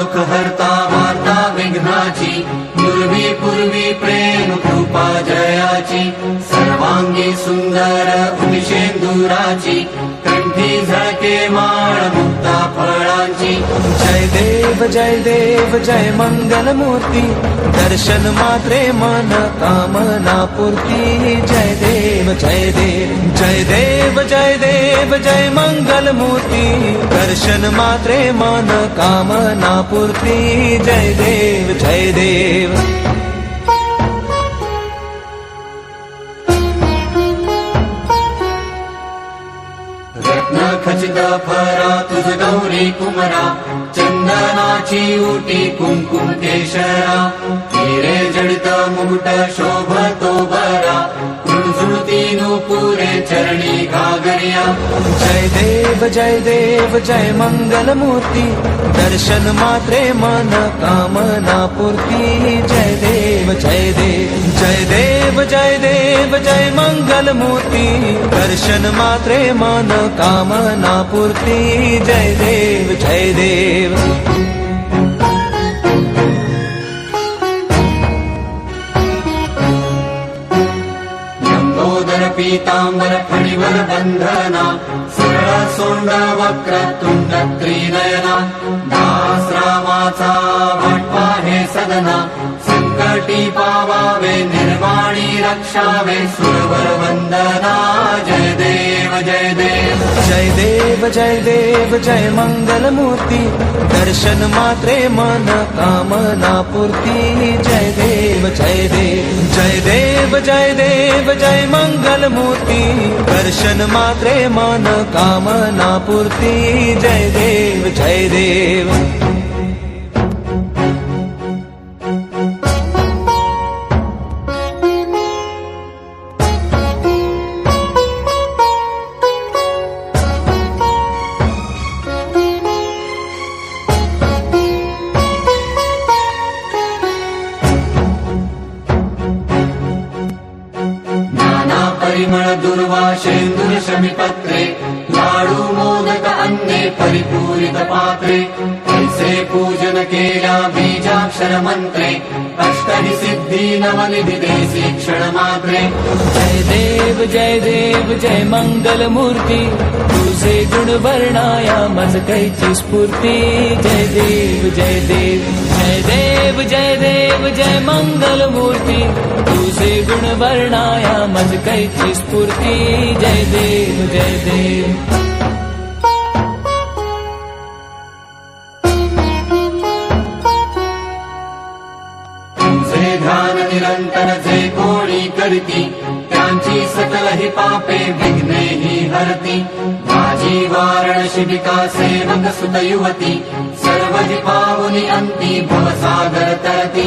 दुःखहर्ता वार्ता विघ्नाची पूर्वी पूर्वी प्रेम कृपा जयाची सर्वाङ्गी सुन्दरी कण्ठी झके माणमुक्ता जय देव जय देव जय मंगल मूर्ती दर्शन मात्रे मन कामना पूर्ती। जय देव जय देव जय देव जय देव जय मंगल मूर्ती दर्शन मात्रे मन कामना पूर्ती। जय देव जय देव रत्न खचित फरा तुझ गौरी कुमरा चंदनाची उटी कुंकुम केशरा. हिरे जडित मुकुट शोभतो बरा झुळझुळती पुरे चरणी घागरिया. जय देव जय देव जय मंगल मूर्ती दर्शन मात्रे मन कामना पूर्ती. जय देव जय देव जय देव. देव जय मंगल मूर्ती दर्शन मात्रे मन कामना पूर्ती। जय देव जय देव। पीतांबर फणिवर सोंड वक्र तुंड त्रिनयना। दास सुरवर वंदना जय देव जय देव। जय देव जय देव जय मंगल मूर्ती दर्शन मात्रे मन कामना पूर्ती। जय देव जय देव जय देव जय देव जय मंगल मूर्ती दर्शन मात्रे मन कामना पूर्ती। जय देव जय देव परिमळ दुर्वाशेंदुर शमिपत्रे लाडू मोदक अन्ने परिपूरित पात्रे पूजन केल्या बीजाक्षर मंत्रे अष्टहि सिद्धी नवनिधि मात्रे जय देव जय देव जय मंगल मूर्ती तुझे गुण वर्णाया मज कैची स्फूर्ती। जय देव जय देव जय देव जय मंगल मूर्ती तुझे गुण वर्णाया मज कैची स्फूर्ती। जय देव जय देव। तुझे ध्यान निरंतर जे कोणी करती। त्यांची सकल ही पापे विघ्ने ही हरती। सेवक सुत युवती सर्व ही पावनी अंती भवसागर तरती।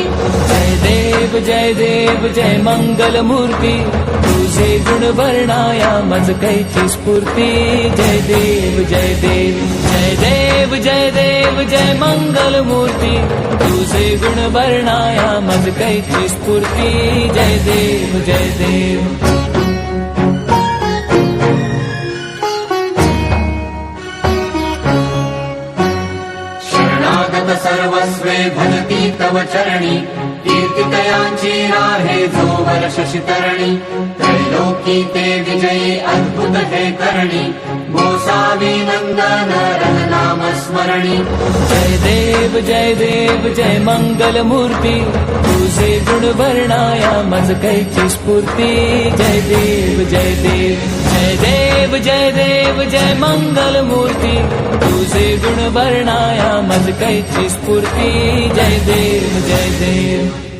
जय देव जय देव जय मंगल मूर्ती तुझे गुण वर्णाया मज कैची स्फूर्ती। जय देव जय देव जय देव जय देव जय मंगल मूर्ती तुझे गुण वर्णाया मज कैची स्फूर्ती। जय देव जय देव सर्वस्वे भजती तव चरणी. कीर्तितयांची राहे जो वर्ष त्रैलोकी ते विजयी अद्भुत हे करणी. गोसावी नंदन नाम स्मरणी. जय देव जय देव जय मंगल मूर्ती. तुझे गुण वर्णाया मज कैची स्फूर्ती. जय देव जय देव. जय देव जय देव, जय मंगल मूर्ति। तुझे गुण वर्णाया मज कैची स्फूर्ति। जय देव जय देव।